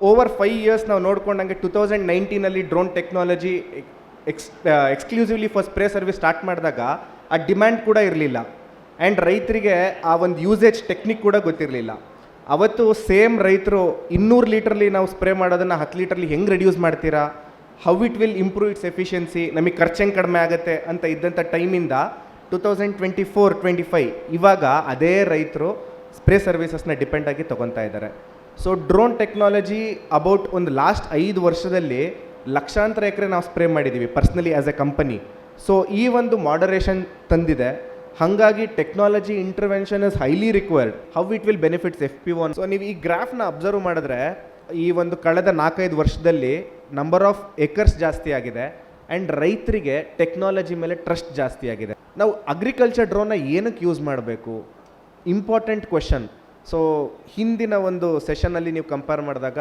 Over five years ನಾವು ನೋಡ್ಕೊಂಡಂಗೆ two thousand ನೈನ್ಟೀನಲ್ಲಿ drone technology ex exclusively first spray service start ಮಾಡಿದಾಗ ಆ demand ಕೂಡ ಇರಲಿಲ್ಲ. ಆ್ಯಂಡ್ ರೈತರಿಗೆ ಆ ಒಂದು ಯೂಸೇಜ್ ಟೆಕ್ನಿಕ್ ಕೂಡ ಗೊತ್ತಿರಲಿಲ್ಲ. ಅವತ್ತು ಸೇಮ್ ರೈತರು ಇನ್ನೂರು ಲೀಟ್ರಲ್ಲಿ ನಾವು ಸ್ಪ್ರೇ ಮಾಡೋದನ್ನು ಹತ್ತು ಲೀಟ್ರಲ್ಲಿ ಹೆಂಗೆ ರೆಡ್ಯೂಸ್ ಮಾಡ್ತೀರಾ? How it will improve its efficiency ನಮಗೆ ಖರ್ಚು ಹೆಂಗೆ ಕಡಿಮೆ ಆಗುತ್ತೆ ಅಂತ ಇದ್ದಂಥ ಟೈಮಿಂದ two thousand twenty four twenty five ಇವಾಗ ಅದೇ ರೈತರು ಸ್ಪ್ರೇ ಸರ್ವಿಸಸ್ನ ಡಿಪೆಂಡ್ ಆಗಿ ತೊಗೊತಾ ಇದ್ದಾರೆ ಸೊ ಡ್ರೋನ್ ಟೆಕ್ನಾಲಜಿ ಅಬೌಟ್ ಒಂದು ಲಾಸ್ಟ್ ಐದು ವರ್ಷದಲ್ಲಿ ಲಕ್ಷಾಂತರ ಎಕರೆ ನಾವು ಸ್ಪ್ರೇ ಮಾಡಿದ್ದೀವಿ personally as a company so ಈ ಒಂದು ಮಾಡರೇಷನ್ ತಂದಿದೆ. ಹಾಗಾಗಿ technology intervention is highly required how it will benefits F P one so ನೀವು ಈ ಗ್ರಾಫ್ನ ಅಬ್ಸರ್ವ್ ಮಾಡಿದ್ರೆ, ಈ ಒಂದು ಕಳೆದ ನಾಲ್ಕೈದು ವರ್ಷದಲ್ಲಿ ನಂಬರ್ ಆಫ್ ಎಕರ್ಸ್ ಜಾಸ್ತಿ ಆಗಿದೆ ಆ್ಯಂಡ್ ರೈತರಿಗೆ ಟೆಕ್ನಾಲಜಿ ಮೇಲೆ ಟ್ರಸ್ಟ್ ಜಾಸ್ತಿ ಆಗಿದೆ. ನಾವು ಅಗ್ರಿಕಲ್ಚರ್ ಡ್ರೋನ್ನ ಏನಕ್ಕೆ ಯೂಸ್ ಮಾಡಬೇಕು? ಇಂಪಾರ್ಟೆಂಟ್ ಕ್ವೆಶನ್ ಸೊ ಹಿಂದಿನ ಒಂದು ಸೆಷನಲ್ಲಿ ನೀವು ಕಂಪೇರ್ ಮಾಡಿದಾಗ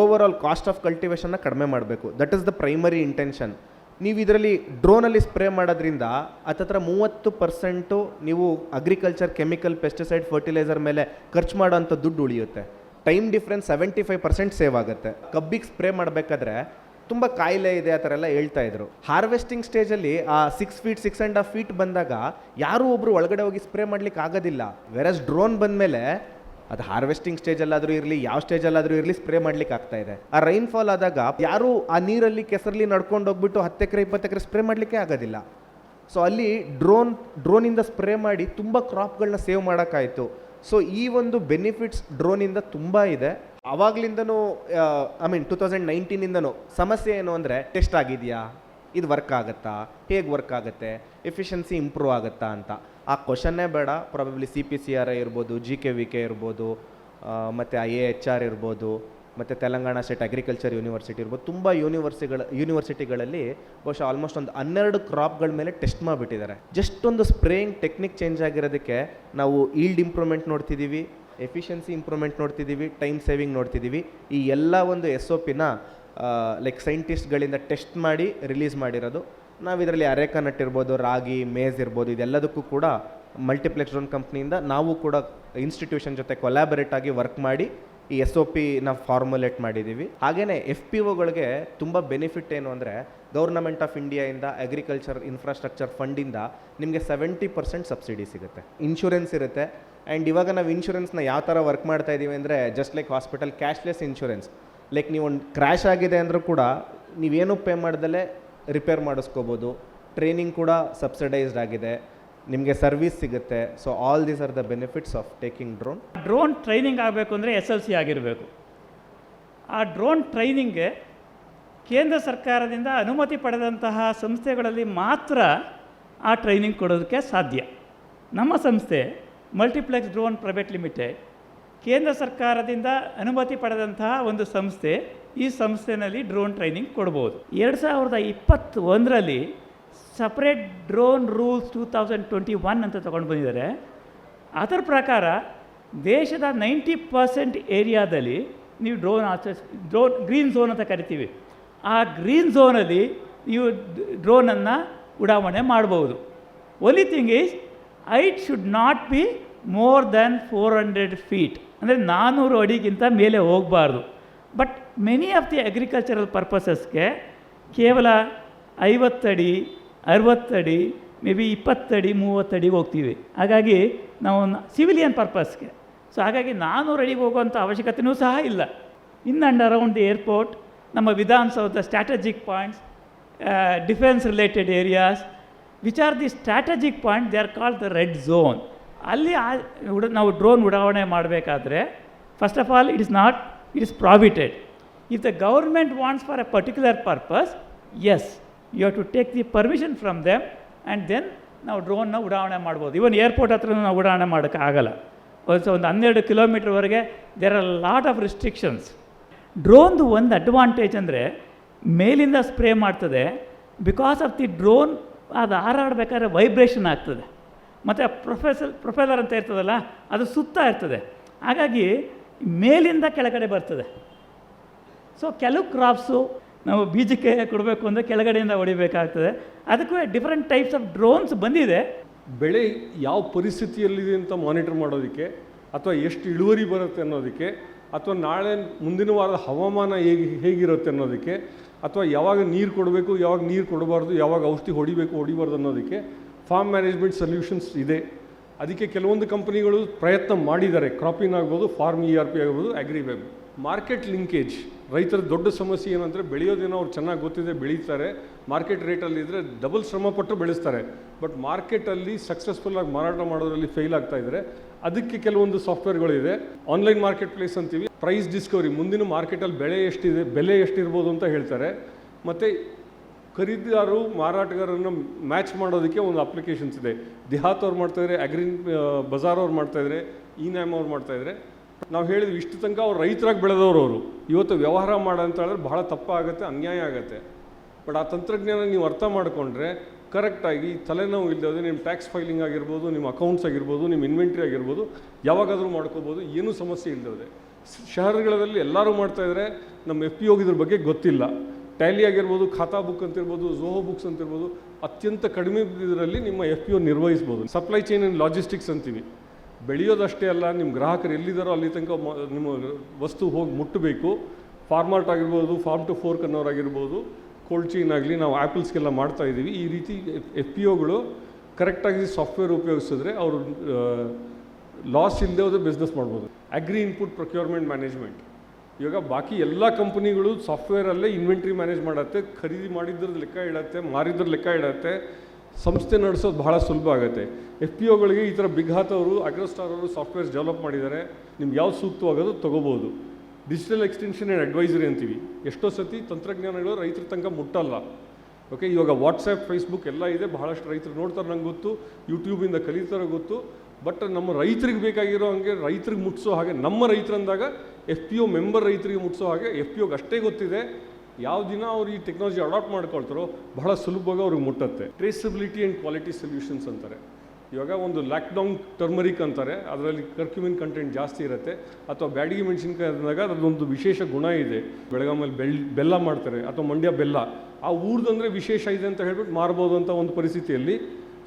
ಓವರ್ ಆಲ್ ಕಾಸ್ಟ್ ಆಫ್ ಕಲ್ಟಿವೇಷನ್ನ ಕಡಿಮೆ ಮಾಡಬೇಕು. That is the primary intention ನೀವು ಇದರಲ್ಲಿ ಡ್ರೋನಲ್ಲಿ ಸ್ಪ್ರೇ ಮಾಡೋದ್ರಿಂದ ಹತ್ತತ್ರ ಮೂವತ್ತು ಪರ್ಸೆಂಟು ನೀವು ಅಗ್ರಿಕಲ್ಚರ್ ಕೆಮಿಕಲ್ ಪೆಸ್ಟಿಸೈಡ್ ಫರ್ಟಿಲೈಸರ್ ಮೇಲೆ ಖರ್ಚು ಮಾಡೋಂಥ ದುಡ್ಡು ಉಳಿಯುತ್ತೆ. Time difference seventy five percent save ಆಗುತ್ತೆ. ಕಬ್ಬಿಗೆ ಸ್ಪ್ರೇ ಮಾಡಬೇಕಾದ್ರೆ ತುಂಬ ಕಾಯಿಲೆ ಇದೆ ಆ ಥರ ಎಲ್ಲ ಹೇಳ್ತಾ ಇದ್ರು. ಹಾರ್ವೆಸ್ಟಿಂಗ್ ಸ್ಟೇಜಲ್ಲಿ ಆ six feet six and half feet ಬಂದಾಗ ಯಾರೂ ಒಬ್ಬರು ಒಳಗಡೆ ಹೋಗಿ ಸ್ಪ್ರೇ ಮಾಡ್ಲಿಕ್ಕೆ ಆಗೋದಿಲ್ಲ. ವೆರಸ್ ಡ್ರೋನ್ ಬಂದಮೇಲೆ ಅದು ಹಾರ್ವೆಸ್ಟಿಂಗ್ ಸ್ಟೇಜಲ್ಲಾದರೂ ಇರಲಿ, ಯಾವ ಸ್ಟೇಜಲ್ಲಾದರೂ ಇರಲಿ ಸ್ಪ್ರೇ ಮಾಡ್ಲಿಕ್ಕೆ ಆಗ್ತಾ ಇದೆ. ಆ ರೈನ್ ಫಾಲ್ ಆದಾಗ ಯಾರು ಆ ನೀರಲ್ಲಿ ಕೆಸರಲ್ಲಿ ನಡ್ಕೊಂಡು ಹೋಗ್ಬಿಟ್ಟು ಹತ್ತು ಎಕರೆ, ಇಪ್ಪತ್ತು ಎಕರೆ ಸ್ಪ್ರೇ ಮಾಡಲಿಕ್ಕೆ ಆಗೋದಿಲ್ಲ. ಸೊ ಅಲ್ಲಿ ಡ್ರೋನ್ ಡ್ರೋನಿಂದ ಸ್ಪ್ರೇ ಮಾಡಿ ತುಂಬ ಕ್ರಾಪ್ಗಳನ್ನ ಸೇವ್ ಮಾಡೋಕ್ಕಾಯಿತು. ಸೊ ಈ ಒಂದು ಬೆನಿಫಿಟ್ಸ್ ಡ್ರೋನಿಂದ ತುಂಬ ಇದೆ. ಅವಾಗ್ಲಿಂದನೂ ಐ ಮೀನ್ ಟೂ ತೌಸಂಡ್ ನೈನ್ಟೀನಿಂದನೂ ಸಮಸ್ಯೆ ಏನು ಅಂದರೆ ಟೆಸ್ಟ್ ಆಗಿದೆಯಾ? ಇದು ವರ್ಕ್ ಆಗುತ್ತಾ? ಹೇಗೆ ವರ್ಕ್ ಆಗುತ್ತೆ? ಎಫಿಷಿಯನ್ಸಿ ಇಂಪ್ರೂವ್ ಆಗುತ್ತಾ ಅಂತ. ಆ ಕ್ವಶನ್ನೇ ಬೇಡ. Probably C P C R I ಇರ್ಬೋದು ಜಿ ಕೆ ವಿ ಕೆ ಇರ್ಬೋದು ಮತ್ತು ಐ ಎ ಎಚ್ ಆರ್ ಇರ್ಬೋದು, ಮತ್ತು ತೆಲಂಗಾಣ ಸ್ಟೇಟ್ ಅಗ್ರಿಕಲ್ಚರ್ ಯೂನಿವರ್ಸಿಟಿ ಇರ್ಬೋದು. ತುಂಬ ಯೂನಿವರ್ಸಿಗಳ ಯೂನಿವರ್ಸಿಟಿಗಳಲ್ಲಿ ಬಹುಶಃ ಆಲ್ಮೋಸ್ಟ್ ಒಂದು ಹನ್ನೆರಡು ಕ್ರಾಪ್ಗಳ ಮೇಲೆ ಟೆಸ್ಟ್ ಮಾಡಿಬಿಟ್ಟಿದ್ದಾರೆ. ಜಸ್ಟ್ ಒಂದು ಸ್ಪ್ರೇಯಿಂಗ್ ಟೆಕ್ನಿಕ್ ಚೇಂಜ್ ಆಗಿರೋದಕ್ಕೆ ನಾವು ಈಲ್ಡ್ ಇಂಪ್ರೂವ್ಮೆಂಟ್ ನೋಡ್ತಿದ್ದೀವಿ. ಎಫಿಷಿಯನ್ಸಿ ಇಂಪ್ರೂವ್ಮೆಂಟ್ ನೋಡ್ತಿದ್ದೀವಿ, ಟೈಮ್ ಸೇವಿಂಗ್ ನೋಡ್ತಿದ್ದೀವಿ. ಈ ಎಲ್ಲ ಒಂದು ಎಸ್ ಒ ಪಿನ ಲೈಕ್ ಸೈಂಟಿಸ್ಟ್ಗಳಿಂದ ಟೆಸ್ಟ್ ಮಾಡಿ, ರಿಲೀಸ್ ಮಾಡಿರೋದು. ನಾವು ಇದರಲ್ಲಿ ಅರೇಕಾ ನಟ್ ಇರ್ಬೋದು, ರಾಗಿ, ಮೇಜ್ ಇರ್ಬೋದು, ಇದೆಲ್ಲದಕ್ಕೂ ಕೂಡ ಮಲ್ಟಿಪ್ಲೆಕ್ಸ್ ಡ್ರೋನ್ ಕಂಪ್ನಿಯಿಂದ ನಾವು ಕೂಡ ಇನ್ಸ್ಟಿಟ್ಯೂಷನ್ ಜೊತೆ ಕೊಲಾಬರೇಟ್ ಆಗಿ ವರ್ಕ್ ಮಾಡಿ ಈ ಎಸ್ ಒ ಪಿನ ಫಾರ್ಮುಲೇಟ್ ಮಾಡಿದ್ದೀವಿ. ಹಾಗೆಯೇ ಎಫ್ ಪಿ ಒಗಳಿಗೆ ತುಂಬ ಬೆನಿಫಿಟ್ ಏನು ಅಂದರೆ ಗೌರ್ನಮೆಂಟ್ ಆಫ್ ಇಂಡಿಯಾಯಿಂದ ಅಗ್ರಿಕಲ್ಚರ್ ಇನ್ಫ್ರಾಸ್ಟ್ರಕ್ಚರ್ ಫಂಡಿಂದ ನಿಮಗೆ ಸೆವೆಂಟಿ ಪರ್ಸೆಂಟ್ ಸಬ್ಸಿಡಿ ಸಿಗುತ್ತೆ. ಇನ್ಶೂರೆನ್ಸ್ ಇರುತ್ತೆ. ಆ್ಯಂಡ್ ಇವಾಗ ನಾವು ಇನ್ಶೂರೆನ್ಸ್ನ ಯಾವ ಥರ ವರ್ಕ್ ಮಾಡ್ತಾ ಇದ್ದೀವಿ ಅಂದರೆ just like hospital cashless insurance like ನೀವು ಒಂದು ಕ್ರ್ಯಾಶ್ ಆಗಿದೆ ಅಂದರೂ ಕೂಡ ನೀವೇನು ಪೇ ಮಾಡ್ದಲೇ ರಿಪೇರ್ ಮಾಡಿಸ್ಕೋಬೋದು. ಟ್ರೈನಿಂಗ್ ಕೂಡ ಸಬ್ಸಿಡೈಸ್ಡ್ ಆಗಿದೆ. ನಿಮಗೆ ಸರ್ವಿಸ್ ಸಿಗುತ್ತೆ. So all these are the benefits of taking drone drone training ಆಗಬೇಕು ಅಂದರೆ ಎಸ್ ಎಲ್ ಸಿ ಆಗಿರಬೇಕು. ಆ ಡ್ರೋನ್ ಟ್ರೈನಿಂಗ್ಗೆ ಕೇಂದ್ರ ಸರ್ಕಾರದಿಂದ ಅನುಮತಿ ಪಡೆದಂತಹ ಸಂಸ್ಥೆಗಳಲ್ಲಿ ಮಾತ್ರ ಆ ಟ್ರೈನಿಂಗ್ ಕೊಡೋದಕ್ಕೆ ಸಾಧ್ಯ. ನಮ್ಮ ಸಂಸ್ಥೆ ಮಲ್ಟಿಪ್ಲೆಕ್ಸ್ ಡ್ರೋನ್ ಪ್ರೈವೇಟ್ ಲಿಮಿಟೆಡ್ ಕೇಂದ್ರ ಸರ್ಕಾರದಿಂದ ಅನುಮತಿ ಪಡೆದಂತಹ ಒಂದು ಸಂಸ್ಥೆ ಈ ಸಂಸ್ಥೆನಲ್ಲಿ ಡ್ರೋನ್ ಟ್ರೈನಿಂಗ್ ಕೊಡ್ಬೋದು. ಎರಡು ಸಾವಿರದ ಇಪ್ಪತ್ತೊಂದರಲ್ಲಿ separate drone rules two thousand twenty one ಅಂತ ತೊಗೊಂಡು ಬಂದಿದ್ದಾರೆ. ಅದರ ಪ್ರಕಾರ ದೇಶದ ನೈಂಟಿ ಪರ್ಸೆಂಟ್ ಏರಿಯಾದಲ್ಲಿ ನೀವು ಡ್ರೋನ್ ಆಚರಿಸ್ ಡ್ರೋನ್ ಗ್ರೀನ್ ಝೋನ್ ಅಂತ ಕರಿತೀವಿ. ಆ ಗ್ರೀನ್ ಝೋನಲ್ಲಿ ನೀವು ಡ್ರೋನನ್ನು ಉಡಾವಣೆ ಮಾಡ್ಬೋದು. Only thing is it should not be more than four hundred feet ಅಂದರೆ ನಾನ್ನೂರು ಅಡಿಗಿಂತ ಮೇಲೆ ಹೋಗಬಾರ್ದು. But many of the agricultural ಪರ್ಪಸಸ್ಗೆ ಕೇವಲ ಐವತ್ತಡಿ ಅರವತ್ತಡಿ ಮೇ ಬಿ ಇಪ್ಪತ್ತಡಿ ಮೂವತ್ತಡಿಗೆ ಹೋಗ್ತೀವಿ. ಹಾಗಾಗಿ ನಾವು ಸಿವಿಲಿಯನ್ ಪರ್ಪಸ್ಗೆ ಸೊ ಹಾಗಾಗಿ ನಾನ್ನೂರು ಅಡಿಗೆ ಹೋಗುವಂಥ ಅವಶ್ಯಕತೆಯೂ ಸಹ ಇಲ್ಲ. In and around the airport, ನಮ್ಮ Vidhana Soudha strategic points defence related areas which are the strategic point they are called the red zone ಅಲ್ಲಿ ಆ, ಉಡ, ನಾವು ಡ್ರೋನ್ ಉಡಾವಣೆ ಮಾಡಬೇಕಾದ್ರೆ first of all it is not it is prohibited if the government wants for a particular purpose as you have to take the permission from them and then ನಾವು ಡ್ರೋನ್ನ ಉಡಾವಣೆ ಮಾಡ್ಬೋದು. ಇವನ್ ಏರ್ಪೋರ್ಟ್ ಹತ್ರ ನಾವು ಉಡಾವಣೆ ಮಾಡೋಕ್ಕಾಗಲ್ಲ ಒಂದು ಒಂದು ಹನ್ನೆರಡು ಕಿಲೋಮೀಟ್ರ್ವರೆಗೆ there are lot of restrictions ಡ್ರೋನ್ದು ಒಂದು ಅಡ್ವಾಂಟೇಜ್ ಅಂದರೆ ಮೇಲಿಂದ ಸ್ಪ್ರೇ ಮಾಡ್ತದೆ. ಬಿಕಾಸ್ ಆಫ್ ದಿ ಡ್ರೋನ್ ಅದು ಹಾರಾಡಬೇಕಾದ್ರೆ ವೈಬ್ರೇಷನ್ ಆಗ್ತದೆ. ಮತ್ತು ಪ್ರೊಫೆಸರ್ ಪ್ರೊಫೆಸರ್ ಅಂತ ಇರ್ತದಲ್ಲ, ಅದು ಸುತ್ತ ಇರ್ತದೆ. ಹಾಗಾಗಿ ಮೇಲಿಂದ ಕೆಳಗಡೆ ಬರ್ತದೆ. ಸೊ ಕೆಲವು ಕ್ರಾಪ್ಸು ನಾವು ಬೀಜಕ್ಕೆ ಕೊಡಬೇಕು ಅಂದರೆ ಕೆಳಗಡೆಯಿಂದ ಹೊಡಿಬೇಕಾಗ್ತದೆ. ಅದಕ್ಕೂ ಡಿಫ್ರೆಂಟ್ ಟೈಪ್ಸ್ ಆಫ್ ಡ್ರೋನ್ಸ್ ಬಂದಿದೆ. ಬೆಳೆ ಯಾವ ಪರಿಸ್ಥಿತಿಯಲ್ಲಿದೆ ಅಂತ ಮಾನಿಟರ್ ಮಾಡೋದಕ್ಕೆ, ಅಥವಾ ಎಷ್ಟು ಇಳುವರಿ ಬರುತ್ತೆ ಅನ್ನೋದಕ್ಕೆ, ಅಥವಾ ನಾಳೆ ಮುಂದಿನ ವಾರದ ಹವಾಮಾನ ಹೇಗೆ, ಹೇಗಿರುತ್ತೆ ಅನ್ನೋದಕ್ಕೆ, ಅಥವಾ ಯಾವಾಗ ನೀರು ಕೊಡಬೇಕು, ಯಾವಾಗ ನೀರು ಕೊಡಬಾರ್ದು, ಯಾವಾಗ ಔಷಧಿ ಹೊಡಿಬೇಕು, ಹೊಡಿಬಾರ್ದು ಅನ್ನೋದಕ್ಕೆ ಫಾರ್ಮ್ ಮ್ಯಾನೇಜ್ಮೆಂಟ್ ಸೊಲ್ಯೂಷನ್ಸ್ ಇದೆ. ಅದಕ್ಕೆ ಕೆಲವೊಂದು ಕಂಪನಿಗಳು ಪ್ರಯತ್ನ ಮಾಡಿದ್ದಾರೆ. ಕ್ರಾಪಿಂಗ್ ಆಗ್ಬೋದು ಫಾರ್ಮ್ ಇ ಆರ್ ಪಿ ಆಗ್ಬೋದು ಅಗ್ರಿವೆಬ್ ಮಾರ್ಕೆಟ್ ಲಿಂಕೇಜ್ ರೈತರ ದೊಡ್ಡ ಸಮಸ್ಯೆ ಏನಂದರೆ ಬೆಳೆಯೋದೇನೋ ಅವ್ರು ಚೆನ್ನಾಗಿ ಗೊತ್ತಿದೆ ಬೆಳೀತಾರೆ. ಮಾರ್ಕೆಟ್ ರೇಟಲ್ಲಿ ಇದ್ದರೆ ಡಬಲ್ ಶ್ರಮ ಪಟ್ಟು ಬೆಳೆಸ್ತಾರೆ. ಬಟ್ ಮಾರ್ಕೆಟಲ್ಲಿ ಸಕ್ಸಸ್ಫುಲ್ಲಾಗಿ ಮಾರಾಟ ಮಾಡೋದ್ರಲ್ಲಿ ಫೇಲ್ ಆಗ್ತಾ ಇದ್ದಾರೆ ಅದಕ್ಕೆ ಕೆಲವೊಂದು ಸಾಫ್ಟ್ವೇರ್ಗಳಿದೆ ಆನ್ಲೈನ್ ಮಾರ್ಕೆಟ್ ಪ್ಲೇಸ್ ಅಂತೀವಿ. ಪ್ರೈಸ್ ಡಿಸ್ಕವರಿ ಮುಂದಿನ ಮಾರ್ಕೆಟಲ್ಲಿ ಬೆಳೆ ಎಷ್ಟಿದೆ, ಬೆಲೆ ಎಷ್ಟಿರ್ಬೋದು ಅಂತ ಹೇಳ್ತಾರೆ. ಮತ್ತು ಖರೀದಿದಾರರು ಮಾರಾಟಗಾರರನ್ನು ಮ್ಯಾಚ್ ಮಾಡೋದಕ್ಕೆ ಒಂದು ಅಪ್ಲಿಕೇಶನ್ಸ್ ಇದೆ. ದಿಹಾತ್ ಅವ್ರು ಮಾಡ್ತಾಯಿದ್ರೆ ಅಗ್ರಿನ್ ಬಜಾರ್ ಅವ್ರು ಮಾಡ್ತಾಯಿದ್ರೆ ಇ ನ್ಯಾಮ್ ಅವ್ರು ಮಾಡ್ತಾಯಿದ್ರೆ ನಾವು ಹೇಳಿದ್ವಿ, ಇಷ್ಟು ತನಕ ಅವ್ರು ರೈತರಾಗಿ ಬೆಳೆದವರು ಅವರು. ಇವತ್ತು ವ್ಯವಹಾರ ಮಾಡ ಅಂತ ಹೇಳಿದ್ರೆ ಬಹಳ ತಪ್ಪಾಗುತ್ತೆ, ಅನ್ಯಾಯ ಆಗುತ್ತೆ. ಬಟ್ ಆ ತಂತ್ರಜ್ಞಾನ ನೀವು ಅರ್ಥ ಮಾಡಿಕೊಂಡ್ರೆ ಕರೆಕ್ಟಾಗಿ ತಲೆನೋವು ಇಲ್ಲದೆ ನಿಮ್ಮ ಟ್ಯಾಕ್ಸ್ ಫೈಲಿಂಗ್ ಆಗಿರ್ಬೋದು, ನಿಮ್ಮ ಅಕೌಂಟ್ಸ್ ಆಗಿರ್ಬೋದು, ನಿಮ್ಮ ಇನ್ವೆಂಟ್ರಿ ಆಗಿರ್ಬೋದು, ಯಾವಾಗಾದರೂ ಮಾಡ್ಕೋಬೋದು, ಏನೂ ಸಮಸ್ಯೆ ಇಲ್ಲದೆ ಶಹರಗಳಲ್ಲಿ ಎಲ್ಲರೂ ಮಾಡ್ತಾಯಿದ್ರೆ ನಮ್ಮ ಎಫ್ ಪಿ ಹೋಗಿದ್ರ ಬಗ್ಗೆ ಗೊತ್ತಿಲ್ಲ. ಟ್ಯಾಲಿ ಆಗಿರ್ಬೋದು, ಖಾತಾ ಬುಕ್ ಅಂತಿರ್ಬೋದು ಝೋಹೋ ಬುಕ್ಸ್ ಅಂತಿರ್ಬೋದು, ಅತ್ಯಂತ ಕಡಿಮೆ ಇದರಲ್ಲಿ ನಿಮ್ಮ ಎಫ್ ಪಿ ನಿರ್ವಹಿಸ್ಬೋದು. ಸಪ್ಲೈ ಚೈನ್ ಆ್ಯಂಡ್ ಲಾಜಿಸ್ಟಿಕ್ಸ್ ಅಂತೀವಿ. ಬೆಳೆಯೋದಷ್ಟೇ ಅಲ್ಲ ನಿಮ್ಮ ಗ್ರಾಹಕರು ಎಲ್ಲಿದ್ದಾರೋ ಅಲ್ಲಿ ತನಕ ನಿಮ್ಮ ವಸ್ತು ಹೋಗಿ ಮುಟ್ಟಬೇಕು. ಫಾರ್ಮಾರ್ಟ್ ಆಗಿರ್ಬೋದು ಫಾರ್ಮ್ ಟು ಫೋರ್ಕ್ ಅನ್ನೋರಾಗಿರ್ಬೋದು ಕೋಲ್ಡ್ ಚೈನ್ ಆಗಲಿ ನಾವು ಆ್ಯಪಲ್ಸ್ಗೆಲ್ಲ ಮಾಡ್ತಾ ಇದ್ದೀವಿ. ಈ ರೀತಿ ಎಫ್ ಪಿ ಒಗಳು ಕರೆಕ್ಟಾಗಿ ಸಾಫ್ಟ್ವೇರ್ ಉಪಯೋಗಿಸಿದ್ರೆ ಅವರು ಲಾಸ್ ಇಲ್ಲದೆ ಹೋದ್ರೆ ಬಿಸ್ನೆಸ್ ಮಾಡ್ಬೋದು. ಅಗ್ರಿ ಇನ್ಪುಟ್ ಪ್ರೊಕ್ಯೂರ್ಮೆಂಟ್ ಮ್ಯಾನೇಜ್ಮೆಂಟ್ ಇವಾಗ ಬಾಕಿ ಎಲ್ಲ ಕಂಪ್ನಿಗಳು ಸಾಫ್ಟ್ವೇರಲ್ಲೇ ಇನ್ವೆಂಟ್ರಿ ಮ್ಯಾನೇಜ್ ಮಾಡತ್ತೆ. ಖರೀದಿ ಮಾಡಿದ್ರದ್ದು ಲೆಕ್ಕ ಇಡತ್ತೆ ಮಾರಿದ್ರ ಲೆಕ್ಕ ಇಡತ್ತೆ. ಸಂಸ್ಥೆ ನಡೆಸೋದು ಬಹಳ ಸುಲಭ ಆಗುತ್ತೆ. ಎಫ್ ಪಿ ಒಗಳಿಗೆ ಈ ಥರ ಬಿಗ್ ಹಾತ್ ಅವರು, ಅಗ್ರೋಸ್ಟಾರ್ ಅವರು ಸಾಫ್ಟ್ವೇರ್ಸ್ ಡೆವಲಪ್ ಮಾಡಿದ್ದಾರೆ. ನಿಮ್ಗೆ ಯಾವ್ದು ಸೂಕ್ತವಾಗೋದು ತೊಗೋಬೋದು. ಡಿಜಿಟಲ್ ಎಕ್ಸ್ಟೆನ್ಷನ್ ಆ್ಯಂಡ್ ಅಡ್ವೈಸರಿ ಅಂತೀವಿ. ಎಷ್ಟೋ ಸತಿ ತಂತ್ರಜ್ಞಾನಗಳು ರೈತರ ತನಕ ಮುಟ್ಟಲ್ಲ. ಓಕೆ ಇವಾಗ ವಾಟ್ಸಪ್ ಫೇಸ್ಬುಕ್ ಎಲ್ಲ ಇದೆ. ಬಹಳಷ್ಟು ರೈತರು ನೋಡ್ತಾರೆ ನಂಗೆ ಗೊತ್ತು. ಯೂಟ್ಯೂಬಿಂದ ಕಲಿತಾರೆ ಗೊತ್ತು. ಬಟ್ ನಮ್ಮ ರೈತರಿಗೆ ಬೇಕಾಗಿರೋ ಹಾಗೆ ರೈತರಿಗೆ ಮುಟ್ಟಿಸೋ ಹಾಗೆ, ನಮ್ಮ ರೈತರಂದಾಗ ಎಫ್ ಪಿ ಒ ಮೆಂಬರ್ ರೈತರಿಗೆ ಮುಟ್ಟಿಸೋ ಹಾಗೆ ಎಫ್ ಪಿ ಒಗೆ ಅಷ್ಟೇ ಗೊತ್ತಿದೆ. ಯಾವ ದಿನ ಅವ್ರು ಈ ಟೆಕ್ನಾಲಜಿ ಅಡಾಪ್ಟ್ ಮಾಡ್ಕೊಳ್ತಾರೋ ಬಹಳ ಸುಲಭವಾಗಿ ಅವ್ರಿಗೆ ಮುಟ್ಟುತ್ತೆ. ಟ್ರೇಸಬಿಲಿಟಿ ಆ್ಯಂಡ್ ಕ್ವಾಲಿಟಿ ಸೊಲ್ಯೂಷನ್ಸ್ ಅಂತಾರೆ. ಇವಾಗ ಒಂದು ಲ್ಯಾಕ್ಡೌನ್ ಟರ್ಮರಿಕ್ ಅಂತಾರೆ, ಅದರಲ್ಲಿ ಕರ್ಕ್ಯುಮಿನ್ ಕಂಟೆಂಟ್ ಜಾಸ್ತಿ ಇರುತ್ತೆ, ಅಥವಾ ಬ್ಯಾಡಿಗೆ ಮೆಣಸಿನ್ಕಾಯಿ ಅಂದಾಗ ಅದೊಂದು ವಿಶೇಷ ಗುಣ ಇದೆ. ಬೆಳಗಾಮಲ್ಲಿ ಬೆಲ್ ಬೆಲ್ಲ ಮಾಡ್ತಾರೆ, ಅಥವಾ ಮಂಡ್ಯ ಬೆಲ್ಲ. ಆ ಊರ್ದಂದರೆ ವಿಶೇಷ ಇದೆ ಅಂತ ಹೇಳ್ಬಿಟ್ಟು ಮಾರ್ಬೋದು ಅಂತ ಒಂದು ಪರಿಸ್ಥಿತಿಯಲ್ಲಿ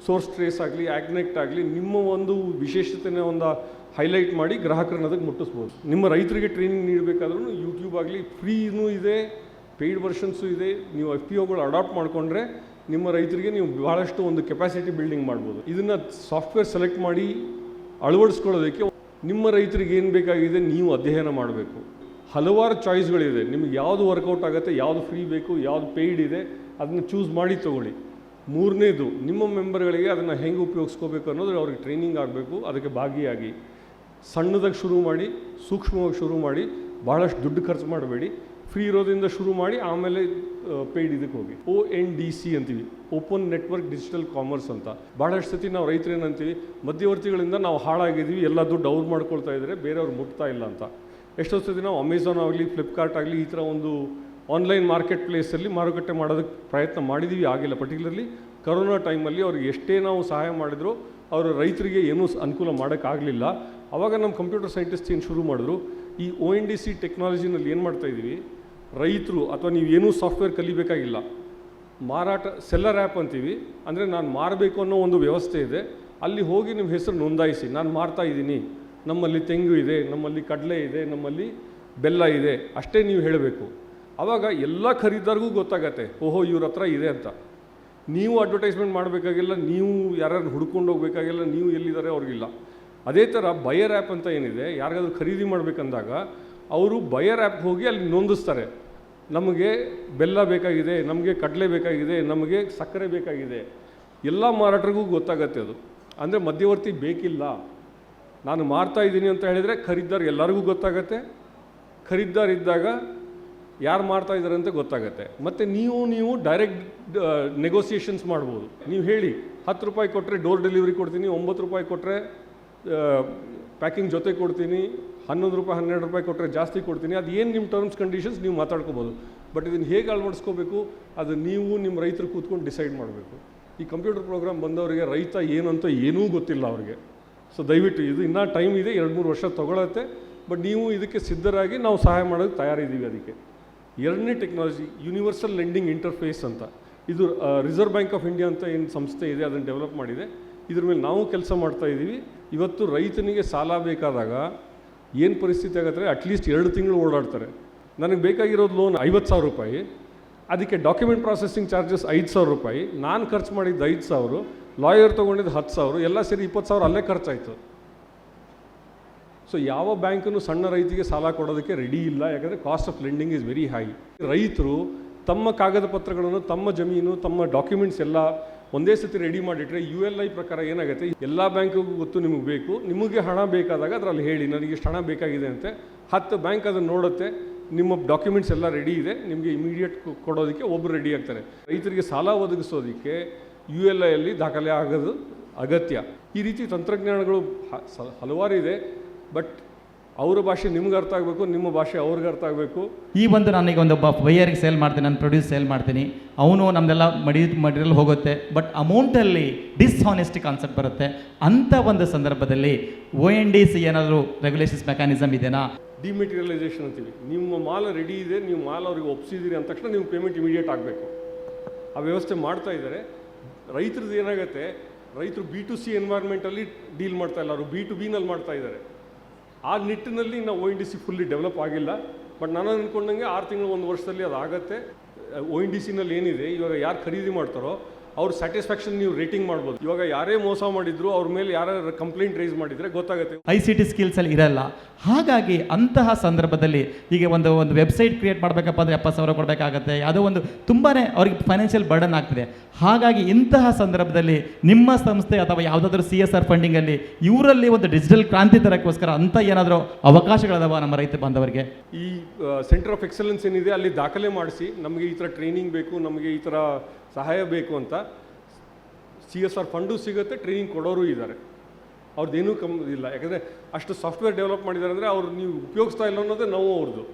ಸೋರ್ಸ್ ಟ್ರೇಸ್ ಆಗಲಿ ಆಗ್ನೆಕ್ಟ್ ಆಗಲಿ, ನಿಮ್ಮ ಒಂದು ವಿಶೇಷತೆನ ಒಂದು ಹೈಲೈಟ್ ಮಾಡಿ ಗ್ರಾಹಕರನ್ನ ಅದಕ್ಕೆ ಮುಟ್ಟಿಸ್ಬೋದು. ನಿಮ್ಮ ರೈತರಿಗೆ ಟ್ರೈನಿಂಗ್ ನೀಡಬೇಕಾದ್ರೂ ಯೂಟ್ಯೂಬ್ ಆಗಲಿ ಫ್ರೀನೂ ಇದೆ. ಪೇಯ್ಡ್ ವರ್ಷನ್ಸು ಇದೆ, ನೀವು ಎಫ್ ಪಿ ಒಗಳು ಅಡಾಪ್ಟ್ ಮಾಡಿಕೊಂಡ್ರೆ ನಿಮ್ಮ ರೈತರಿಗೆ ನೀವು ಬಹಳಷ್ಟು ಒಂದು ಕೆಪಾಸಿಟಿ ಬಿಲ್ಡಿಂಗ್ ಮಾಡ್ಬೋದು. ಇದನ್ನು ಸಾಫ್ಟ್ವೇರ್ ಸೆಲೆಕ್ಟ್ ಮಾಡಿ ಅಳವಡಿಸ್ಕೊಳ್ಳೋದಕ್ಕೆ ನಿಮ್ಮ ರೈತರಿಗೆ ಏನು ಬೇಕಾಗಿದೆ ನೀವು ಅಧ್ಯಯನ ಮಾಡಬೇಕು. ಹಲವಾರು ಚಾಯ್ಸ್ಗಳಿದೆ ನಿಮಗೆ ಯಾವುದು ವರ್ಕೌಟ್ ಆಗುತ್ತೆ, ಯಾವುದು ಫ್ರೀ ಬೇಕು, ಯಾವುದು ಪೇಯ್ಡ್ ಇದೆ, ಅದನ್ನು ಚೂಸ್ ಮಾಡಿ ತೊಗೊಳ್ಳಿ. ಮೂರನೇದು, ನಿಮ್ಮ ಮೆಂಬರ್ಗಳಿಗೆ ಅದನ್ನು ಹೆಂಗೆ ಉಪಯೋಗಿಸ್ಕೋಬೇಕು ಅನ್ನೋದು ಅವ್ರಿಗೆ ಟ್ರೈನಿಂಗ್ ಆಗಬೇಕು, ಅದಕ್ಕೆ ಭಾಗಿಯಾಗಿ. ಸಣ್ಣದಾಗಿ ಶುರು ಮಾಡಿ, ಸೂಕ್ಷ್ಮವಾಗಿ ಶುರು ಮಾಡಿ ಭಾಳಷ್ಟು ದುಡ್ಡು ಖರ್ಚು ಮಾಡಬೇಡಿ. ಫ್ರೀ ಇರೋದ್ರಿಂದ ಶುರು ಮಾಡಿ ಆಮೇಲೆ ಪೇಯ್ಡ್ ಇದಕ್ಕೆ ಹೋಗಿ. ಓ ಎನ್ ಡಿ ಸಿ ಅಂತೀವಿ. ಓಪನ್ ನೆಟ್ವರ್ಕ್ ಡಿಜಿಟಲ್ ಕಾಮರ್ಸ್ ಅಂತ. ಭಾಳಷ್ಟು ಸತಿ ನಾವು ರೈತರು ಏನಂತೀವಿ, ಮಧ್ಯವರ್ತಿಗಳಿಂದ ನಾವು ಹಾಳಾಗಿದ್ದೀವಿ, ಎಲ್ಲ ದುಡ್ಡು ಅವ್ರು ಮಾಡ್ಕೊಳ್ತಾ ಇದ್ದಾರೆ, ಬೇರೆಯವ್ರು ಮುಟ್ತಾ ಇಲ್ಲ ಅಂತ. ಎಷ್ಟೋ ಸತಿ ನಾವು ಅಮೆಝಾನ್ ಆಗಲಿ ಫ್ಲಿಪ್ಕಾರ್ಟ್ ಆಗಲಿ, ಈ ಥರ ಒಂದು ಆನ್ಲೈನ್ ಮಾರ್ಕೆಟ್ ಪ್ಲೇಸಲ್ಲಿ ಮಾರುಕಟ್ಟೆ ಮಾಡೋದಕ್ಕೆ ಪ್ರಯತ್ನ ಮಾಡಿದ್ದೀವಿ, ಆಗಿಲ್ಲ. ಪರ್ಟಿಕ್ಯುಲರ್ಲಿ ಕರೋನಾ ಟೈಮಲ್ಲಿ ಅವ್ರಿಗೆ ಎಷ್ಟೇ ನಾವು ಸಹಾಯ ಮಾಡಿದ್ರು ಅವರು ರೈತರಿಗೆ ಏನೂ ಅನುಕೂಲ ಮಾಡೋಕ್ಕಾಗಲಿಲ್ಲ. ಆವಾಗ ನಮ್ಮ ಕಂಪ್ಯೂಟರ್ ಸೈಂಟಿಸ್ಟ್ ಏನು ಶುರು ಮಾಡಿದ್ರು, ಈ ಒ ಎನ್ ಡಿ ಸಿ ಟೆಕ್ನಾಲಜಿನಲ್ಲಿ ಏನು ಮಾಡ್ತಾ ಇದ್ದೀವಿ ರೈತರು ಅಥವಾ ನೀವು ಏನೂ ಸಾಫ್ಟ್ವೇರ್ ಕಲಿಬೇಕಾಗಿಲ್ಲ. ಮಾರಾಟ ಸೆಲ್ಲರ್ ಆ್ಯಪ್ ಅಂತೀವಿ. ಅಂದರೆ ನಾನು ಮಾರಬೇಕು ಅನ್ನೋ ಒಂದು ವ್ಯವಸ್ಥೆ ಇದೆ. ಅಲ್ಲಿ ಹೋಗಿ ನಿಮ್ಮ ಹೆಸರು ನೋಂದಾಯಿಸಿ. ನಾನು ಮಾರ್ತಾ ಇದ್ದೀನಿ. ನಮ್ಮಲ್ಲಿ ತೆಂಗು ಇದೆ, ನಮ್ಮಲ್ಲಿ ಕಡಲೆ ಇದೆ, ನಮ್ಮಲ್ಲಿ ಬೆಲ್ಲ ಇದೆ. ಅಷ್ಟೇ ನೀವು ಹೇಳಬೇಕು. ಆವಾಗ ಎಲ್ಲ ಖರೀದಾರಿಗೂ ಗೊತ್ತಾಗತ್ತೆ. ಓಹೋ, ಇವ್ರ ಹತ್ರ ಇದೆ ಅಂತ. ನೀವು ಅಡ್ವರ್ಟೈಸ್ಮೆಂಟ್ ಮಾಡಬೇಕಾಗಿಲ್ಲ, ನೀವು ಯಾರ್ಯಾರು ಹುಡ್ಕೊಂಡು ಹೋಗಬೇಕಾಗಿಲ್ಲ, ನೀವು ಎಲ್ಲಿದ್ದಾರೆ ಅವ್ರಿಗಿಲ್ಲ. ಅದೇ ಥರ ಬಯರ್ ಆ್ಯಪ್ ಅಂತ ಏನಿದೆ, ಯಾರಿಗಾದ್ರೂ ಖರೀದಿ ಮಾಡಬೇಕಂದಾಗ, ಅವರು ಬಯರ್ ಆ್ಯಪ್ ಹೋಗಿ ಅಲ್ಲಿ ನೋಂದಿಸ್ತಾರೆ. ನಮಗೆ ಬೆಲ್ಲ ಬೇಕಾಗಿದೆ, ನಮಗೆ ಕಡಲೆ ಬೇಕಾಗಿದೆ, ನಮಗೆ ಸಕ್ಕರೆ ಬೇಕಾಗಿದೆ. ಎಲ್ಲ ಮಾರಾಟರಿಗೂ ಗೊತ್ತಾಗತ್ತೆ ಅದು. ಅಂದರೆ ಮಧ್ಯವರ್ತಿ ಬೇಕಿಲ್ಲ. ನಾನು ಮಾರ್ತಾ ಇದ್ದೀನಿ ಅಂತ ಹೇಳಿದರೆ ಖರೀದಾರ್ ಎಲ್ಲರಿಗೂ ಗೊತ್ತಾಗತ್ತೆ. ಖರೀದಾರ್ ಇದ್ದಾಗ ಯಾರು ಮಾಡ್ತಾ ಇದ್ದಾರೆ ಅಂತ ಗೊತ್ತಾಗತ್ತೆ. ಮತ್ತು ನೀವು ನೀವು ಡೈರೆಕ್ಟ್ ನೆಗೋಸಿಯೇಷನ್ಸ್ ಮಾಡ್ಬೋದು. ನೀವು ಹೇಳಿ, ಹತ್ತು ರೂಪಾಯಿ ಕೊಟ್ಟರೆ ಡೋರ್ ಡೆಲಿವರಿ ಕೊಡ್ತೀನಿ, ಒಂಬತ್ತು ರೂಪಾಯಿ ಕೊಟ್ಟರೆ ಪ್ಯಾಕಿಂಗ್ ಜೊತೆ ಕೊಡ್ತೀನಿ ಹನ್ನೊಂದು ರೂಪಾಯಿ, ಹನ್ನೆರಡು ರೂಪಾಯಿ ಕೊಟ್ಟರೆ ಜಾಸ್ತಿ ಕೊಡ್ತೀನಿ. ಅದು ಏನು ನಿಮ್ಮ ಟರ್ಮ್ಸ್ ಕಂಡೀಷನ್ಸ್ ನೀವು ಮಾತಾಡ್ಕೋಬೋದು. ಬಟ್ ಇದನ್ನು ಹೇಗೆ ಅಳವಡಿಸ್ಕೋಬೇಕು? ಅದು ನೀವು ನಿಮ್ಮ ರೈತರು ಕೂತ್ಕೊಂಡು ಡಿಸೈಡ್ ಮಾಡಬೇಕು. ಈ ಕಂಪ್ಯೂಟರ್ ಪ್ರೋಗ್ರಾಮ್ ಬಂದವರಿಗೆ ರೈತ ಏನಂತ ಏನೂ ಗೊತ್ತಿಲ್ಲ ಅವ್ರಿಗೆ. ಸೊ ದಯವಿಟ್ಟು ಇದು ಇನ್ನೂ ಟೈಮ್ ಇದೆ, ಎರಡು ಮೂರು ವರ್ಷ ತೊಗೊಳತ್ತೆ. ಬಟ್ ನೀವು ಇದಕ್ಕೆ ಸಿದ್ಧರಾಗಿ ನಾವು ಸಹಾಯ ಮಾಡೋದಕ್ಕೆ ತಯಾರಿದ್ದೀವಿ ಅದಕ್ಕೆ. ಎರಡನೇ ಟೆಕ್ನಾಲಜಿ ಯೂನಿವರ್ಸಲ್ ಲೆಂಡಿಂಗ್ ಇಂಟರ್ಫೇಸ್ ಅಂತ. ಇದು ರಿಸರ್ವ್ ಬ್ಯಾಂಕ್ ಆಫ್ ಇಂಡಿಯಾ ಅಂತ ಏನು ಸಂಸ್ಥೆ ಇದೆ, ಅದನ್ನು ಡೆವಲಪ್ ಮಾಡಿದೆ. ಇದ್ರ ಮೇಲೆ ನಾವು ಕೆಲಸ ಮಾಡ್ತಾ ಇದ್ದೀವಿ ಇವತ್ತು ರೈತನಿಗೆ ಸಾಲ ಬೇಕಾದಾಗ ಏನು ಪರಿಸ್ಥಿತಿ ಆಗತ್ತೆ? ಅಟ್ಲೀಸ್ಟ್ ಎರಡು ತಿಂಗಳು ಓಡಾಡ್ತಾರೆ. ನನಗೆ ಬೇಕಾಗಿರೋದು ಲೋನ್ ಐವತ್ತು ಸಾವಿರ ರೂಪಾಯಿ. ಅದಕ್ಕೆ ಡಾಕ್ಯುಮೆಂಟ್ ಪ್ರಾಸೆಸಿಂಗ್ ಚಾರ್ಜಸ್ ಐದು ಸಾವಿರ ರೂಪಾಯಿ. ನಾನು ಖರ್ಚು ಮಾಡಿದ್ದು ಐದು ಸಾವಿರ. ಲಾಯರ್ ತೊಗೊಂಡಿದ್ದು ಹತ್ತು ಸಾವಿರ. ಎಲ್ಲ ಸೇರಿ ಇಪ್ಪತ್ತು ಸಾವಿರ ಅಲ್ಲೇ ಖರ್ಚಾಯಿತು. ಸೊ ಯಾವ ಬ್ಯಾಂಕನ್ನು ಸಣ್ಣ ರೈತಿಗೆ ಸಾಲ ಕೊಡೋದಕ್ಕೆ ರೆಡಿ ಇಲ್ಲ. ಯಾಕಂದರೆ cost of lending is very high ರೈತರು ತಮ್ಮ ಕಾಗದ ಪತ್ರಗಳನ್ನು, ತಮ್ಮ ಜಮೀನು, ತಮ್ಮ ಡಾಕ್ಯುಮೆಂಟ್ಸ್ ಎಲ್ಲ ಒಂದೇ ಸತಿ ರೆಡಿ ಮಾಡಿಟ್ರೆ ಯು ಎಲ್ ಐ ಪ್ರಕಾರ ಏನಾಗುತ್ತೆ? ಎಲ್ಲ ಬ್ಯಾಂಕಿಗೂ ಗೊತ್ತು ನಿಮಗೆ ಬೇಕು. ನಿಮಗೆ ಹಣ ಬೇಕಾದಾಗ ಅದರಲ್ಲಿ ಹೇಳಿ, ನನಗೆ ಇಷ್ಟು ಹಣ ಬೇಕಾಗಿದೆ ಅಂತೆ. ಹತ್ತು ಬ್ಯಾಂಕ್ ಅದನ್ನು ನೋಡುತ್ತೆ. ನಿಮ್ಮ ಡಾಕ್ಯುಮೆಂಟ್ಸ್ ಎಲ್ಲ ರೆಡಿ ಇದೆ. ನಿಮಗೆ ಇಮಿಡಿಯೇಟ್ ಕೊಡೋದಕ್ಕೆ ಒಬ್ಬರು ರೆಡಿ ಆಗ್ತಾರೆ. ರೈತರಿಗೆ ಸಾಲ ಒದಗಿಸೋದಕ್ಕೆ ಯು ಎಲ್ ಐಯಲ್ಲಿ ದಾಖಲೆ ಆಗೋದು ಅಗತ್ಯ. ಈ ರೀತಿ ತಂತ್ರಜ್ಞಾನಗಳು ಹಲವಾರು ಇದೆ. ಬಟ್ ಅವರ ಭಾಷೆ ನಿಮ್ಗೆ ಅರ್ಥ ಆಗಬೇಕು ನಿಮ್ಮ ಭಾಷೆ ಅವ್ರಿಗೆ ಅರ್ಥ ಆಗಬೇಕು. ಈ ಬಂದು ನನಗೆ ಒಂದು ಒಬ್ಬ ಬೈಯರಿಗೆ ಸೇಲ್ ಮಾಡ್ತೀನಿ ನಾನು ಪ್ರೊಡ್ಯೂಸ್ ಸೇಲ್ ಮಾಡ್ತೀನಿ. ಅವನು ನಮ್ದೆಲ್ಲ ಮಡಿ ಮಟೀರಿಯಲ್ ಹೋಗುತ್ತೆ ಬಟ್ ಅಮೌಂಟಲ್ಲಿ ಡಿಸ್ಹಾನೆಸ್ಟಿ ಕಾನ್ಸೆಪ್ಟ್ ಬರುತ್ತೆ. ಅಂಥ ಒಂದು ಸಂದರ್ಭದಲ್ಲಿ ಒ ಎನ್ ಡಿ ಸಿ ಏನಾದರೂ ರೆಗ್ಯುಲೇಷನ್ಸ್ ಮೆಕ್ಯಾನಿಸಮ್ ಇದೆಯಾ ಡಿಮೆಟೀರಿಯಲೈಸೇಷನ್ ಅಂತೀವಿ. ನಿಮ್ಮ ಮಾಲ್ ರೆಡಿ ಇದೆ ನೀವು ಮಾಲ್ ಅವ್ರಿಗೆ ಒಪ್ಸಿದ್ದೀರಿ ಅಂದ ತಕ್ಷಣ ನೀವು ಪೇಮೆಂಟ್ ಇಮಿಡಿಯೇಟ್ ಆಗಬೇಕು. ಆ ವ್ಯವಸ್ಥೆ ಮಾಡ್ತಾ ಇದ್ದಾರೆ. ರೈತರದ್ದು ಏನಾಗುತ್ತೆ ರೈತರು ಬಿ ಟು ಸಿ ಎನ್ವೈರ್ಮೆಂಟಲ್ಲಿ ಡೀಲ್ ಮಾಡ್ತಾ ಇಲ್ಲ. ಅವರು ಬಿ ಟು ಬಿನಲ್ಲಿ ಮಾಡ್ತಾ ಇದ್ದಾರೆ. ಆ ನಿಟ್ಟಿನಲ್ಲಿ ಇನ್ನು O N D C fully develop ಆಗಿಲ್ಲ. ಬಟ್ ನಾನು ಅಂದ್ಕೊಂಡಂಗೆ ಆರು ತಿಂಗಳು, ಒಂದು ವರ್ಷದಲ್ಲಿ ಅದು ಆಗುತ್ತೆ ಒ ಎನ್ ಡಿ ಸಿನಲ್ಲಿ ಏನಿದೆ ಇವಾಗ ಯಾರು ಖರೀದಿ ಮಾಡ್ತಾರೋ ಅವ್ರ ಸ್ಯಾಟಿಸ್ಫ್ಯಾಕ್ಷನ್ ನೀವು ರೇಟಿಂಗ್ ಮಾಡ್ಬೋದು. ಇವಾಗ ಯಾರೇ ಮೋಸ ಮಾಡಿದ್ರು ಅವ್ರ ಮೇಲೆ ಯಾರು ಕಂಪ್ಲೇಂಟ್ ರೈಸ್ ಮಾಡಿದರೆ ಗೊತ್ತಾಗುತ್ತೆ. ಐ ಸಿ ಟಿ ಸ್ಕಿಲ್ಸ್ ಅಲ್ಲಿ ಇರಲ್ಲ. ಹಾಗಾಗಿ ಅಂತಹ ಸಂದರ್ಭದಲ್ಲಿ ಈಗ ಒಂದು ಒಂದು ವೆಬ್ಸೈಟ್ ಕ್ರಿಯೇಟ್ ಮಾಡಬೇಕಪ್ಪ ಅಂದರೆ ಎಪ್ಪತ್ತು ಸಾವಿರ ಕೊಡಬೇಕಾಗತ್ತೆ. ಯಾವುದೋ ಒಂದು ತುಂಬಾ ಅವ್ರಿಗೆ ಫೈನಾನ್ಷಿಯಲ್ ಬರ್ಡನ್ ಆಗ್ತಿದೆ. ಹಾಗಾಗಿ ಇಂತಹ ಸಂದರ್ಭದಲ್ಲಿ ನಿಮ್ಮ ಸಂಸ್ಥೆ ಅಥವಾ ಯಾವುದಾದ್ರೂ ಸಿ ಎಸ್ ಆರ್ ಫಂಡಿಂಗಲ್ಲಿ ಇವರಲ್ಲಿ ಒಂದು ಡಿಜಿಟಲ್ ಕ್ರಾಂತಿ ತರಕ್ಕೋಸ್ಕರ ಅಂತ ಏನಾದರೂ ಅವಕಾಶಗಳದಾವ ನಮ್ಮ ರೈತ ಬಾಂಧವರಿಗೆ? ಈ ಸೆಂಟರ್ ಆಫ್ ಎಕ್ಸಲೆನ್ಸ್ ಏನಿದೆ ಅಲ್ಲಿ ದಾಖಲೆ ಮಾಡಿಸಿ. ನಮಗೆ ಈ ಥರ ಟ್ರೈನಿಂಗ್ ಬೇಕು ನಮಗೆ ಈ ಥರ ಸಹಾಯ ಬೇಕು ಅಂತ ಸಿ ಎಸ್ ಆರ್ ಫಂಡು ಸಿಗುತ್ತೆ, ಟ್ರೈನಿಂಗ್ ಕೊಡೋರು ಇದ್ದಾರೆ. ಅವ್ರದ್ದೇನೂ ಕಮ್ಮಿ ಇಲ್ಲ. ಯಾಕಂದರೆ ಅಷ್ಟು ಸಾಫ್ಟ್ವೇರ್ ಡೆವಲಪ್ ಮಾಡಿದ್ದಾರೆ ಅಂದರೆ ಅವ್ರು ನೀವು ಉಪಯೋಗಿಸ್ತಾ ಇಲ್ಲ ಅನ್ನೋದೇ ನಾವು ಅವ್ರದ್ದು